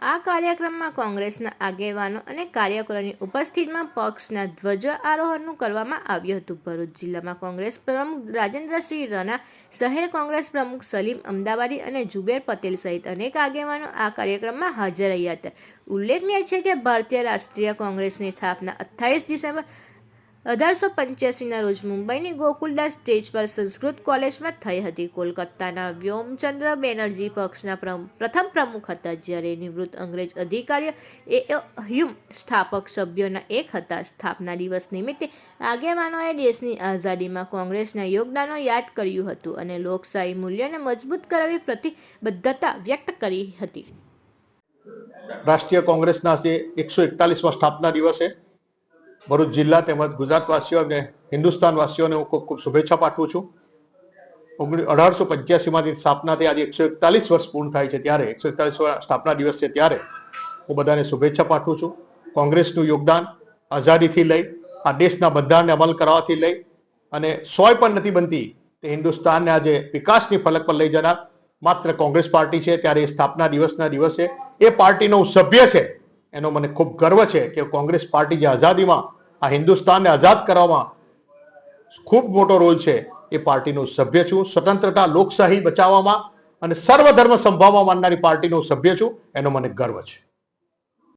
આ કાર્યક્રમમાં કોંગ્રેસના આગેવાનો અને કાર્યકરોની ઉપસ્થિતિમાં પક્ષના ધ્વજ આરોહણનું કરવામાં આવ્યું હતું. ભરૂચ જિલ્લામાં કોંગ્રેસ પ્રમુખ રાજેન્દ્રસિંહ રના શહેર કોંગ્રેસ પ્રમુખ સલીમ અમદાવાદી અને જુબેર પટેલ સહિત અનેક આગેવાનો આ કાર્યક્રમમાં હાજર રહ્યા હતા. ઉલ્લેખનીય છે કે ભારતીય રાષ્ટ્રીય કોંગ્રેસની સ્થાપના અઠ્ઠાવીસ ડિસેમ્બર અઢારસો પંચ્યાસીના રોજ મુંબઈની ગોકુલદાસ સ્ટેજ પર સંસ્કૃત કોલેજમાં થઈ હતી કોલકાતાના વ્યોમચંદ્ર બેનર્જી પક્ષના પ્રથમ પ્રમુખ હતા, જ્યારે નિવૃત્ત અંગ્રેજ અધિકારીઓ એ હ્યુમ સ્થાપક સભ્યોના એક હતા. સ્થાપના દિવસ નિમિત્તે આગેવાનોએ દેશની આઝાદીમાં કોંગ્રેસના યોગદાનો યાદ કર્યું હતું અને લોકશાહી મૂલ્યોને મજબૂત કરાવી પ્રતિબદ્ધતા વ્યક્ત કરી હતી. રાષ્ટ્રીય કોંગ્રેસના જે એકસો એકતાલીસમાં સ્થાપના દિવસે ભરૂચ જિલ્લા તેમજ ગુજરાતવાસીઓ અને હિન્દુસ્તાનવાસીઓને હું ખૂબ ખૂબ શુભેચ્છા પાઠવું છું. ઓગણી, અઢારસો પંચ્યાસીમાંથી સ્થાપનાથી આજે એકસો એકતાલીસ વર્ષ પૂર્ણ થાય છે ત્યારે, એકસો એકતાલીસ સ્થાપના દિવસ છે ત્યારે હું બધાને શુભેચ્છા પાઠવું છું. કોંગ્રેસનું યોગદાન આઝાદીથી લઈ, આ દેશના બંધારણને અમલ કરવાથી લઈ અને સોય પણ નથી બનતી તે હિન્દુસ્તાનને આજે વિકાસની ફલક પર લઈ જનાર માત્ર કોંગ્રેસ પાર્ટી છે. ત્યારે એ સ્થાપના દિવસના દિવસે એ પાર્ટીનો હું સભ્ય છે. એનો મને ખૂબ ગર્વ છે કે કોંગ્રેસ પાર્ટી જે આઝાદીમાં આ હિન્દુસ્તાનને આઝાદ કરવામાં ખૂબ મોટો રોલ છે. એ પાર્ટીનો સભ્ય છું. સ્વતંત્રતા, લોકશાહી બચાવવામાં અને સર્વધર્મ સંભાવવા માનનારી પાર્ટીનો સભ્ય છું. એનો મને ગર્વ છે.